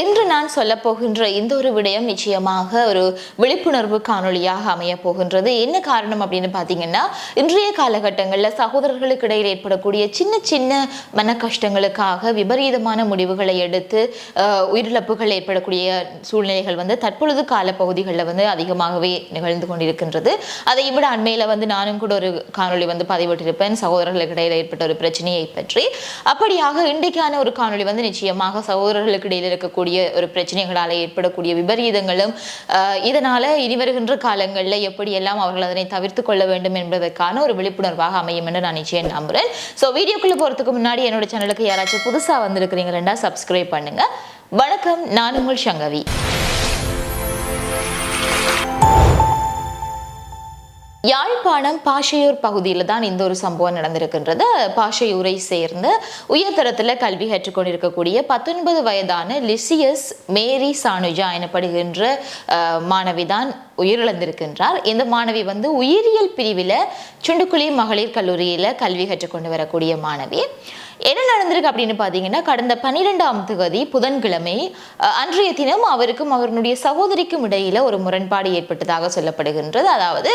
இன்று நான் சொல்ல போகின்ற இந்த ஒரு விடயம் நிச்சயமாக ஒரு விழிப்புணர்வு காணொளியாக அமைய போகின்றது. என்ன காரணம் அப்படின்னு பார்த்தீங்கன்னா இன்றைய காலகட்டங்களில் சகோதரர்களுக்கு இடையில் ஏற்படக்கூடிய சின்ன சின்ன மன கஷ்டங்களுக்காக விபரீதமான முடிவுகளை எடுத்து உயிரிழப்புகள் ஏற்படக்கூடிய சூழ்நிலைகள் வந்து தற்பொழுது கால பகுதிகளில் வந்து அதிகமாகவே நிகழ்ந்து கொண்டிருக்கின்றது. அதை விட அண்மையில் வந்து நானும் கூட ஒரு காணொளி வந்து பதிவிட்டிருப்பேன். சகோதரர்களுக்கு இடையில் ஏற்பட்ட ஒரு பிரச்சனையை பற்றி. அப்படியாக இன்றைக்கான ஒரு காணொளி வந்து நிச்சயமாக சகோதரர்களுக்கு இடையில் இருக்கக்கூடிய ஒரு பிரச்சனைகளால் ஏற்படக்கூடிய விபரீதங்களும் இதனால இனி வருகின்ற காலங்களில் எப்படியெல்லாம் அவர்கள் அதனை தவிர்த்து கொள்ள வேண்டும் என்பதற்கான ஒரு விழிப்புணர்வாக அமையும் என்று நான் நிச்சயம் நம்புறேன். ஸோ வீடியோக்குள்ள போறதுக்கு முன்னாடி என்னோட சேனலுக்கு யாராச்சும் புதுசா வந்திருக்கிறீங்களா சப்ஸ்கிரைப் பண்ணுங்க. வணக்கம் நான் உங்கள் சங்கவி. யாழ்ப்பாணம் பாஷையூர் பகுதியில் தான் இந்த ஒரு சம்பவம் நடந்திருக்கின்றது. பாஷையூரை சேர்ந்த உயர்தரத்தில் கல்வி கற்றுக்கொண்டிருக்கக்கூடிய பத்தொன்பது வயதான லிசியஸ் மேரி சானுஜா எனப்படுகின்ற மாணவி தான் உயிரிழந்திருக்கின்றார். இந்த மாணவி வந்து உயிரியல் பிரிவில் சுண்டுக்குழி மகளிர் கல்லூரியில் கல்வி கற்றுக்கொண்டு வரக்கூடிய மாணவி. என்ன நடந்திருக்கு அப்படின்னு பார்த்தீங்கன்னா கடந்த பன்னிரெண்டாம் தேதி புதன்கிழமை அன்றைய தினம் அவருக்கும் அவருடைய சகோதரிக்கும் இடையில ஒரு முரண்பாடு ஏற்பட்டதாக சொல்லப்படுகின்றது. அதாவது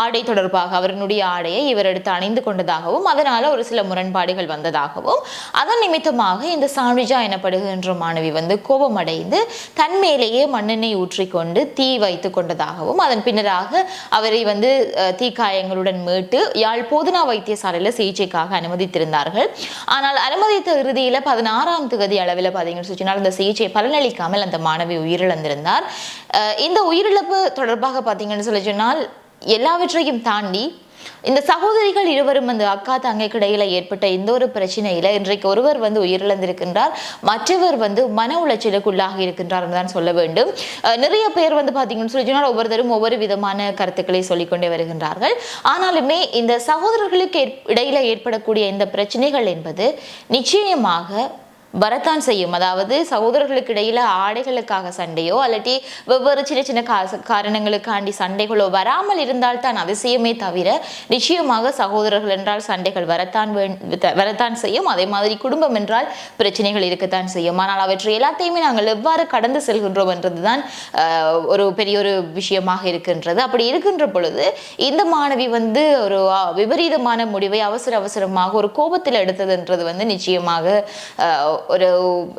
ஆடை தொடர்பாக அவருடைய ஆடையை இவர் எடுத்து அணிந்து கொண்டதாகவும் அதனால ஒரு சில முரண்பாடுகள் வந்ததாகவும் அதன் நிமித்தமாக இந்த சானுஜா எனப்படுகின்ற மாணவி வந்து கோபமடைந்து தன் மேலேயே மண்ணெண்ணெய் ஊற்றிக்கொண்டு தீ வைத்து கொண்டதாகவும் அதன் பின்னராக அவரை வந்து தீ தீக்காயங்களுடன் மீட்டு யாழ் போதனா வைத்தியசாலையில் சிகிச்சைக்காக அனுமதித்திருந்தார்கள். ஆனால் அனுமதித்த இறுதியில் பதினாறாம் தேதி அளவில் பார்த்தீங்கன்னு சொன்னால் அந்த சிகிச்சை பலனளிக்காமல் அந்த மாணவி உயிரிழந்திருந்தார். அஹ், இந்த உயிரிழப்பு தொடர்பாக பார்த்தீங்கன்னு சொல்லி சொன்னால் எல்லாவற்றையும் தாண்டி இந்த சகோதரிகள் இருவரும் அந்த அக்கா தங்கைக்கு இடையில ஏற்பட்ட இந்த ஒரு பிரச்சனையில இன்றைக்கு ஒருவர் வந்து உயிரிழந்திருக்கின்றார் மற்றவர் வந்து மன உளைச்சலுக்குள்ளாகி இருக்கின்றார் தான் சொல்ல வேண்டும். நிறைய பேர் வந்து பார்த்தீங்கன்னு சொல்லி ஒவ்வொருத்தரும் ஒவ்வொரு விதமான கருத்துக்களை சொல்லிக்கொண்டே வருகின்றார்கள். ஆனாலுமே இந்த சகோதரர்களுக்கு ஏற்- இடையில ஏற்படக்கூடிய இந்த பிரச்சனைகள் என்பது நிச்சயமாக வரத்தான் செய்யும். அதாவது சகோதரர்களுக்கு இடையில ஆடைகளுக்காக சண்டையோ அல்லாட்டி வெவ்வேறு சின்ன சின்ன காரணங்களுக்காண்டி சண்டைகளோ வராமல் இருந்தால் தான் அதிசயமே தவிர நிச்சயமாக சகோதரர்கள் என்றால் சண்டைகள் வரத்தான் வேண்- வரத்தான் செய்யும். அதே மாதிரி குடும்பம் என்றால் பிரச்சனைகள் இருக்கத்தான் செய்யும். ஆனால் அவற்றை எல்லாத்தையுமே நாங்கள் எவ்வாறு கடந்து செல்கின்றோம் என்றதுதான் ஒரு பெரிய ஒரு விஷயமாக இருக்கின்றது. அப்படி இருக்கின்ற பொழுது இந்த மாணவி வந்து ஒரு விபரீதமான முடிவை அவசர அவசரமாக ஒரு கோபத்தில் எடுத்ததுன்றது வந்து நிச்சயமாக ஒரு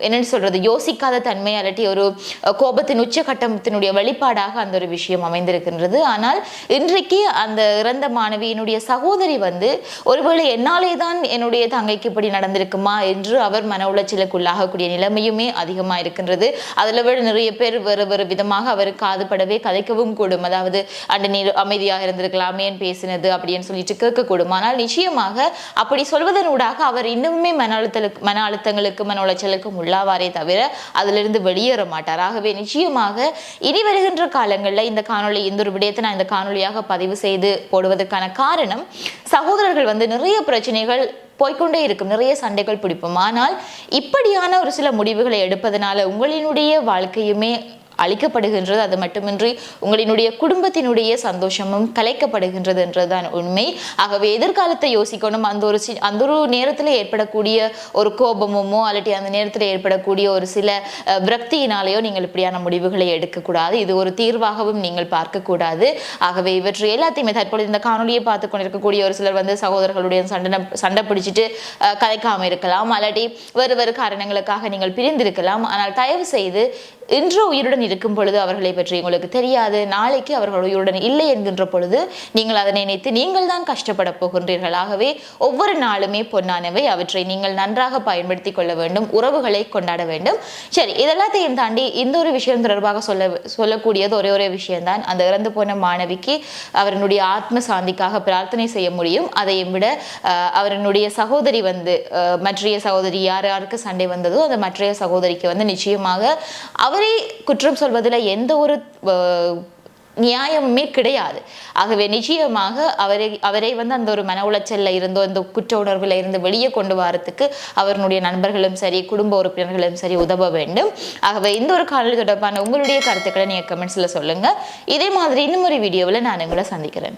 என்னன்னு சொல்றது யோசிக்காத தன்மை அல்லாட்டி ஒரு கோபத்தின் உச்சகட்டத்தினுடைய வெளிப்பாடாக அந்த ஒரு விஷயம் அமைந்திருக்கின்றது. ஆனால் இன்றைக்கு அந்த இறந்த மாணவியினுடைய சகோதரி வந்து ஒருவேளை என்னாலே தான் என்னுடைய தங்கைக்கு இப்படி நடந்திருக்குமா என்று அவர் மன உளைச்சலுக்குள்ளாகக்கூடிய நிலைமையுமே அதிகமாக இருக்கின்றது. அதில் விட நிறைய பேர் வேறு வேறு விதமாக அவர் காதுபடவே கதைக்கவும் கூடும். அதாவது அண்டு நீர் அமைதியாக இருந்திருக்கலாமே பேசினது? அப்படின்னு சொல்லிட்டு கேட்கக்கூடும். ஆனால் நிச்சயமாக அப்படி சொல்வதனூடாக அவர் இன்னுமே மன அழுத்தலுக்கு மன அழுத்தங்களுக்கு மன உளைச்சலுக்கும் உள்ளாவாரே தவிர அதிலிருந்து வெளியேற மாட்டார். ஆகவே நிச்சயமாக இனி வருகின்ற காலங்களில் இந்த காணொலி இந்த ஒரு விடயத்தை நான் இந்த காணொலியாக பதிவு செய்து போடுவதற்கான காரணம் சகோதரர்கள் வந்து நிறைய பிரச்சனைகள் போய்கொண்டே இருக்கும். நிறைய சண்டைகள் பிடிப்போம். ஆனால் இப்படியான ஒரு சில முடிவுகளை எடுப்பதனால உங்களினுடைய வாழ்க்கையுமே அளிக்கப்படுகின்றது. அது மட்டுமின்றி உங்களினுடைய குடும்பத்தினுடைய சந்தோஷமும் கலைக்கப்படுகின்றது என்றதுதான் உண்மை. ஆகவே எதிர்காலத்தை யோசிக்கணும். அந்த ஒரு சி- அந்த ஒரு நேரத்தில் ஏற்படக்கூடிய ஒரு கோபமுமோ அல்லாட்டி அந்த நேரத்தில் ஏற்படக்கூடிய ஒரு சில விரக்தியினாலேயோ நீங்கள் இப்படியான முடிவுகளை எடுக்கக்கூடாது. இது ஒரு தீர்வாகவும் நீங்கள் பார்க்கக்கூடாது. ஆகவே இவற்றை எல்லாத்தையுமே தற்பொழுது இந்த காணொலியை பார்த்து கொண்டிருக்கக்கூடிய ஒரு சிலர் வந்து சகோதரர்களுடைய சண்டை சண்டை பிடிச்சிட்டு கலைக்காம இருக்கலாம். அல்லாட்டி வேறு வேறு காரணங்களுக்காக நீங்கள் பிரிந்திருக்கலாம். ஆனால் தயவு செய்து இன்று உயிருடன் இருக்கும் பொழுது அவர்களை பற்றி உங்களுக்கு தெரியாது. நாளைக்கு அவர்கள் உயிருடன் இல்லை என்கின்ற பொழுது நீங்கள் அதனை நினைத்து நீங்கள் தான் கஷ்டப்பட போகின்றீர்கள். ஆகவே ஒவ்வொரு நாளுமே பொன்னானவை அவற்றை நீங்கள் நன்றாக பயன்படுத்தி கொள்ள வேண்டும் உறவுகளை கொண்டாட வேண்டும். சரி இதெல்லாத்தையும் தாண்டி இந்த ஒரு விஷயம் தொடர்பாக சொல்ல சொல்லக்கூடியது ஒரே ஒரே விஷயம்தான். அந்த இறந்து போன மாணவிக்கு அவரனுடைய ஆத்ம சாந்திக்காக பிரார்த்தனை செய்ய முடியும். அதையும் விட அவரனுடைய சகோதரி வந்து மற்றைய சகோதரி யார் யாருக்கு சண்டை வந்ததோ அந்த மற்றைய சகோதரிக்கு வந்து நிச்சயமாக அவரை குற்றம் சொல்வதில் எந்த ஒரு நியாயமுமே கிடையாது. ஆகவே நிச்சயமாக அவரை அவரை வந்து அந்த ஒரு மன உளைச்சலில் இருந்தோ இந்த குற்ற உணர்வில் இருந்து வெளியே கொண்டு வரத்துக்கு அவருடைய நண்பர்களும் சரி குடும்ப உறுப்பினர்களும் சரி உதவ வேண்டும். ஆகவே இந்த ஒரு காணொலி தொடர்பான உங்களுடைய கருத்துக்களை நீங்கள் கமெண்ட்ஸில் சொல்லுங்கள் இதே மாதிரி இன்னும் ஒரு வீடியோவில் நான் உங்களை சந்திக்கிறேன்.